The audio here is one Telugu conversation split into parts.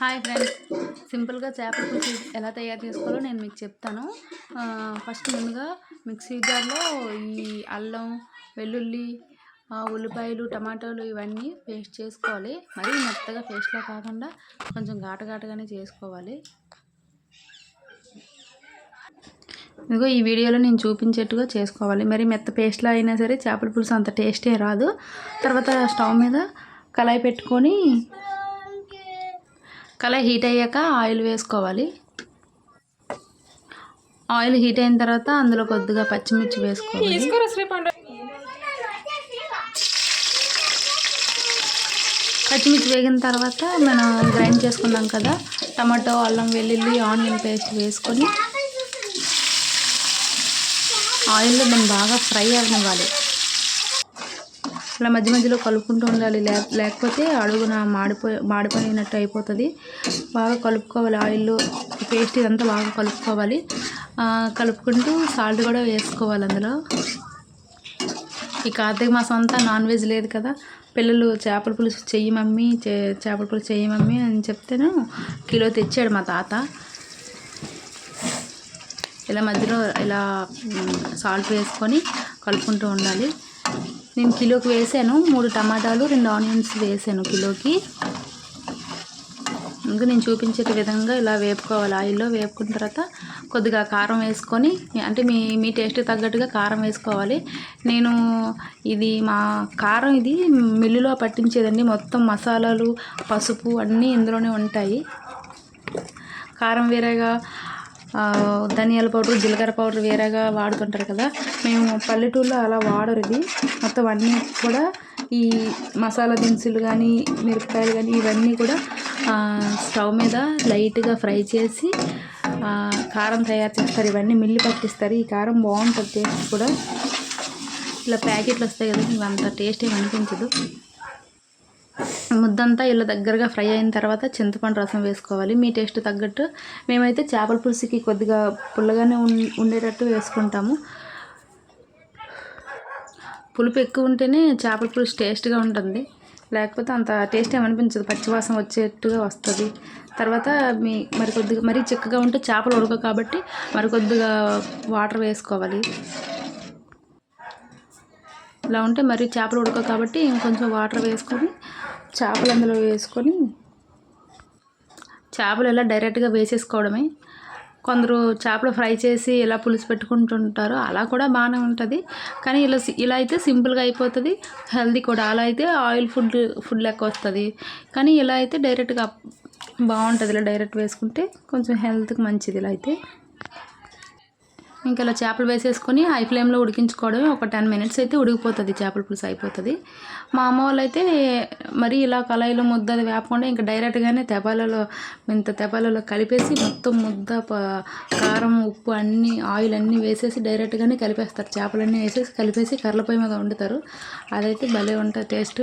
Hi friends. సింపుల్గా చేపల పులుసు ఎలా తయారు చేసుకోవాలో నేను మీకు చెప్తాను. ఫస్ట్ ముందుగా మిక్సీ జార్లో ఈ అల్లం వెల్లుల్లి ఉల్లిపాయలు టమాటోలు ఇవన్నీ పేస్ట్ చేసుకోవాలి. మరీ మెత్తగా పేస్ట్లా కాకుండా కొంచెం ఘాటఘాటగానే చేసుకోవాలి. ఇదిగో ఈ వీడియోలో నేను చూపించేట్టుగా చేసుకోవాలి. మరి మెత్త పేస్ట్లో అయినా సరే చేపల పులుసు అంత టేస్టే రాదు. తర్వాత స్టవ్ మీద కళాయి పెట్టుకొని కళాయి హీట్ అయ్యాక ఆయిల్ వేసుకోవాలి. ఆయిల్ హీట్ అయిన తర్వాత అందులో కొద్దిగా పచ్చిమిర్చి వేసుకోవాలి. పచ్చిమిర్చి వేగిన తర్వాత మనం గ్రైండ్ చేసుకున్నాం కదా టమాటో అల్లం వెల్లుల్లి ఆనియన్ పేస్ట్ వేసుకొని ఆయిల్లో మనం బాగా ఫ్రై అవ్వాలి. అలా మధ్య మధ్యలో కలుపుకుంటూ ఉండాలి. లేకపోతే అడుగున మాడిపోయి మాడిపోయినట్టు అయిపోతుంది. బాగా కలుపుకోవాలి. ఆయిల్ పేస్ట్ ఇదంతా బాగా కలుపుకోవాలి. కలుపుకుంటూ సాల్ట్ కూడా వేసుకోవాలి అందులో. ఈ కార్తీక మాసం అంతా నాన్ వెజ్ లేదు కదా. పిల్లలు చేపల పులుసు చెయ్యి మమ్మీ చేపల పులుసు చెయ్యి మమ్మీ అని చెప్తేను కిలో తెచ్చాడు మా తాత. ఇలా మధ్యలో ఇలా సాల్ట్ వేసుకొని కలుపుకుంటూ ఉండాలి. నేను కిలోకి వేసాను. మూడు టమాటాలు రెండు ఆనియన్స్ వేసాను కిలోకి. ఇంకా నేను చూపించే విధంగా ఇలా వేపుకోవాలి. ఆయిల్లో వేపుకున్న తర్వాత కొద్దిగా కారం వేసుకొని అంటే మీ మీ టేస్ట్ తగ్గట్టుగా కారం వేసుకోవాలి. నేను ఇది మా కారం ఇది మిల్లులో పట్టించేదండి. మొత్తం మసాలాలు పసుపు అన్నీ ఇందులోనే ఉంటాయి. కారం వేరేగా ధనియాల పౌడర్ జీలకర్ర పౌడర్ వేరేగా వాడుతుంటారు కదా. మేము పల్లెటూరులో అలా వాడరు ఇది. మొత్తం అన్నీ కూడా ఈ మసాలా దినుసులు కానీ మిరపకాయలు కానీ ఇవన్నీ కూడా స్టవ్ మీద లైట్గా ఫ్రై చేసి కారం తయారు చేస్తారు. ఇవన్నీ మిల్లి పట్టిస్తారు. ఈ కారం బాగుంటుంది టేస్ట్ కూడా. ఇలా ప్యాకెట్లు వస్తాయి కదా అంత టేస్ట్ ఏమి అనిపించదు. ముద్దంతా ఇలా దగ్గరగా ఫ్రై అయిన తర్వాత చింతపండు రసం వేసుకోవాలి. మీ టేస్ట్ తగ్గట్టు మేమైతే చేపల పులుసుకి కొద్దిగా పుల్లగానే ఉండేటట్టు వేసుకుంటాము. పులుపు ఎక్కువ ఉంటేనే చేపల పులుసు టేస్ట్గా ఉంటుంది. లేకపోతే అంత టేస్ట్ ఏమనిపించదు. పచ్చివాసన వచ్చేట్టుగా వస్తుంది. తర్వాత మీ మరి కొద్దిగా మరీ చిక్కగా ఉంటే చేపలు ఉడక కాబట్టి మరి కొద్దిగా వాటర్ వేసుకోవాలి. ఇలా ఉంటే మరి చేపలు ఉడక కాబట్టి ఇంకొంచెం వాటర్ వేసుకొని చేపలు అందులో వేసుకొని చేపలు ఇలా డైరెక్ట్గా వేసేసుకోవడమే. కొందరు చేపలు ఫ్రై చేసి ఇలా పులుసు పెట్టుకుంటుంటారు అలా కూడా బాగానే ఉంటుంది. కానీ ఇలా ఇలా అయితే సింపుల్గా అయిపోతుంది. హెల్దీ కూడా. అలా అయితే ఆయిల్ ఫుడ్ ఫుడ్ లెక్క వస్తుంది. కానీ ఇలా అయితే డైరెక్ట్గా బాగుంటుంది. ఇలా డైరెక్ట్ వేసుకుంటే కొంచెం హెల్త్కి మంచిది. ఇలా అయితే ఇంకా ఇలా చేపలు వేసేసుకొని హై ఫ్లేమ్లో ఉడికించుకోవడమే ఒక టెన్ మినిట్స్ అయితే ఉడికిపోతుంది చేపల పులుసు అయిపోతుంది. మా అమ్మ వాళ్ళు అయితే మరి ఇలా కళాయిలో ముద్ద అది వేపకుండా ఇంకా డైరెక్ట్గానే తెపాలలో ఇంత తెపాలలో కలిపేసి మొత్తం ముద్ద కారం ఉప్పు అన్నీ ఆయిల్ అన్నీ వేసేసి డైరెక్ట్గానే కలిపేస్తారు. చేపలన్నీ వేసేసి కలిపేసి కర్రలపై మీద వండుతారు. అదైతే భలే ఉంటుంది టేస్ట్.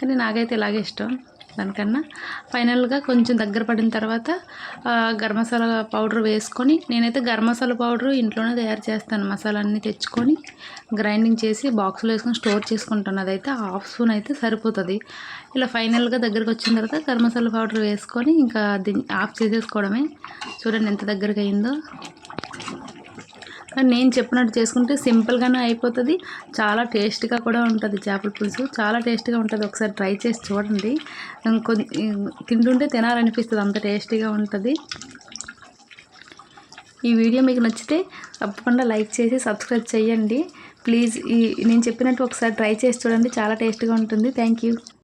కానీ నాకైతే ఇలాగే ఇష్టం. దానికన్నా ఫైనల్గా కొంచెం దగ్గర పడిన తర్వాత గరం మసాలా పౌడర్ వేసుకొని నేనైతే గరం మసాలా పౌడర్ ఇంట్లోనే తయారు చేస్తాను. మసాలా అన్నీ తెచ్చుకొని గ్రైండింగ్ చేసి బాక్స్లో వేసుకొని స్టోర్ చేసుకుంటాను. అదైతే హాఫ్ స్పూన్ అయితే సరిపోతుంది. ఇలా ఫైనల్గా దగ్గరకు వచ్చిన తర్వాత గరం మసాలా పౌడర్ వేసుకొని ఇంకా ఆఫ్ చేసేసుకోవడమే. చూడండి ఎంత దగ్గరకు అయిందో. కానీ నేను చెప్పినట్టు చేసుకుంటే సింపుల్గానే అయిపోతుంది. చాలా టేస్ట్గా కూడా ఉంటుంది చేపల పులుసు. చాలా టేస్ట్గా ఉంటుంది. ఒకసారి ట్రై చేసి చూడండి. తింటుంటే తినాలనిపిస్తుంది. అంత టేస్టీగా ఉంటుంది. ఈ వీడియో మీకు నచ్చితే తప్పకుండా లైక్ చేసి సబ్స్క్రైబ్ చేయండి. ప్లీజ్ ఈ నేను చెప్పినట్టు ఒకసారి ట్రై చేసి చూడండి. చాలా టేస్ట్గా ఉంటుంది. థ్యాంక్